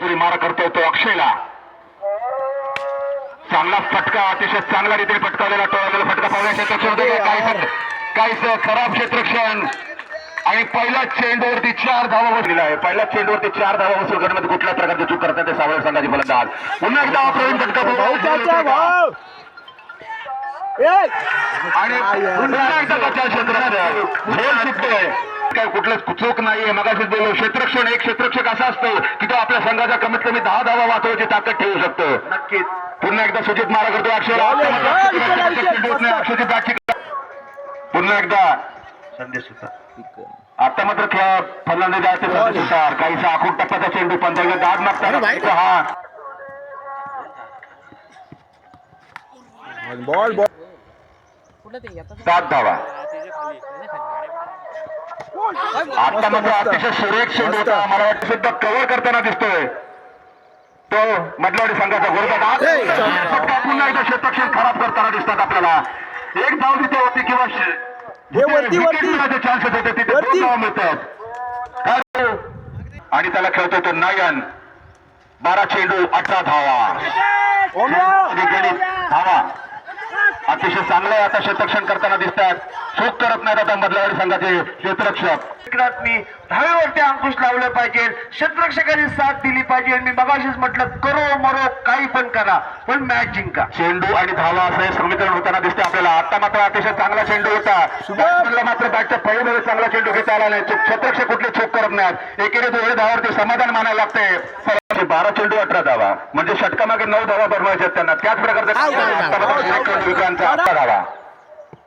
तरी मारा करतोय तो अक्षयला. चांगला फटका अतिशय चांगल्या रीतीने फटकावलेला टोळलेला फटका पाहूया क्षेत्रक्षण काही काहीच खराब क्षेत्रक्षण आणि पहिल्या चेंडूवरती चार धावा वसलेला आहे पहिल्या चेंडूवरती चार धावा वसूल करण्यामध्ये कुठल्या प्रकारची चूक करतात ते सावळे संघाची फलंदाज. पुन्हा एकदा हा प्रवीण फटका. आणि पुन्हा एकदा त्याच्या क्षेत्रात झोल सुटतोय. काय कुठलं चूक नाहीये. मगाशीच बोललो क्षेत्रक्षण एक क्षेत्रक्षक असा असतो की तो आपल्या संघाचा कमीत कमी दहा धावा वाचवायची ताकद ठेवू शकतो. नक्कीच. पुन्हा एकदा सुजित मारा करतो अक्षर पुन्हा एकदा. संदेश होता. आता मात्र खेळ फलंदाजी संदेश सुतार काहीसा आखूट टप्प्याचा चेंडू पंचायत दाद मागतात. हा. Ball ball. सात धावा. आता मात्र अतिशय सुरेख चेंडू होता. मला वाटतं सुद्धा कव्हर करताना दिसतोय. तो मधलवाडी संघाचा फटका पुन्हा एकदा क्षेत्रक्षण खराब करताना दिसतात आपल्याला. एक धाव तिथे होती किंवा. चान्सेस होते तिथे दोन. धावा मिळतात? आणि त्याला खेळतो तो नयन. बारा चेंडू अठरा धावा. गणित. धावा अतिशय चांगलं आता क्षेत्रक्षण करताना दिसतात चूक करत नाहीत आता मधल्यावाडी संघाचे क्षेत्ररक्षक मी धावेवरती अंकुश लावलं पाहिजे. क्षेत्ररक्षकांनी साथ दिली पाहिजे. मी मगाशीच म्हटलं करो मरो काही पण करा पण मॅच जिंका. चेंडू आणि धावा असं हे समीकरण होताना दिसते आपल्याला. आता मात्र अतिशय चांगला चेंडू होता. मात्र बॅटच्या पहिल्यामध्ये चांगला चेंडू घेता आला नाही. चूक क्षेत्रक्षक कुठले चूक करत नाहीत. एकेरी दोन धावावरती समाधान मानायला लागते. बारा चेंडू अठरा धावा. म्हणजे षटकामागे नऊ धावा बनवायच्या त्यांना. त्याच प्रकारचा अठरा धावा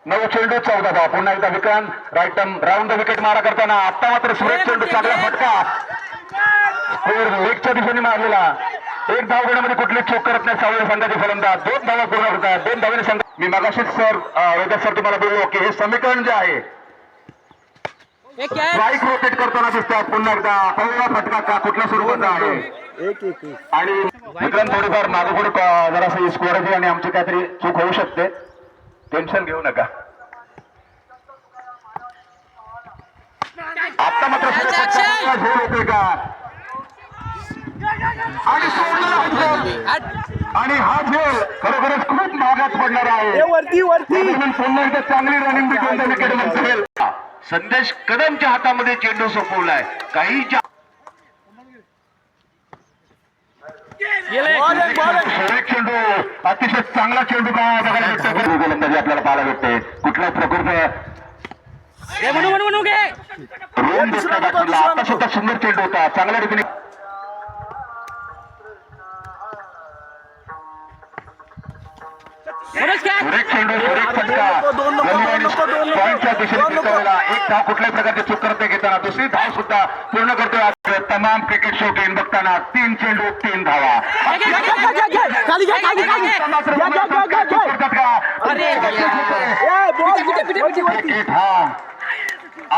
नऊ चेंडू चौदा धावा. पुन्हा एकदा Vikrant right term round the wicket मारा करताना. आता मात्र सुरेश चेंडू चांगला फटका. स्कोर लेगच्या दिशेने मारलेला. एक धाव घेण्यामध्ये कुठली चूक करत नाही सावळे संघाचे फलंदाज. दोन धावा पूर्ण करतात दोन धावाने संघ मी मगाशीच सर वेदर सर तुम्हाला बोललो की हे समीकरण जे आहे हे स्ट्राईक रोटेट करताना दिसतात. पुन्हा एकदा पहिला फटका का कुठल्या स्वरूपाचा आहे? एक एक एक. आणि विक्रम थोडीफार मागं पुढे जरासं स्कोअरची आणि आमची काहीतरी चूक होऊ शकते. टेन्शन घेऊ नका. आता मात्र होते का? आणि सोडलेला हा. आणि हा झेल खरोखरच खूप महागात पडणार आहे. वरती वरती. चांगली रनिंग विकेट विकेट म्हणतो संदेश कदमच्या हातामध्ये चेंडू सोपवलाय. काही सुरेख चेंडू अतिशय चांगला चेंडू का बघायला भेटतो गोलंदाजी आपल्याला पाहायला भेटते. कुठल्या प्रकारचं हे रोम दिसला दाखवला आता सुद्धा सुंदर चेंडू होता. चांगल्या रीतीने सुरेख चेंडू सुरेख फटका. पॉईंटच्या दिशेने एक धाव कुठल्याही प्रकारची चूक करते घेताना. दुसरी धाव सुद्धा पूर्ण करतोय. तमाम क्रिकेट शौकीन बघताना तीन चेंडू तीन धावा। घे, घे, घे, घे, घे, घे. खाली घ्या खाली खाली। घ्या घ्या घ्या घ्या घ्या करतात का? अरे. ए बॉल पिटे, पिटे, वरती वरती विकेट हा।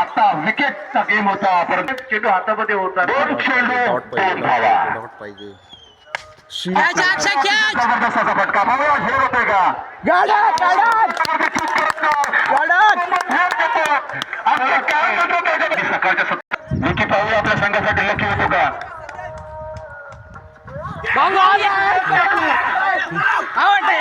आता विकेटचा गेम होता परंतु चेंडू हातामध्ये होता। दोन चेंडू दोन धावा। पाहिजे कॅच अक्षय कॅच जबरदस्त असा फटका बघा झेल होते का அவட்டை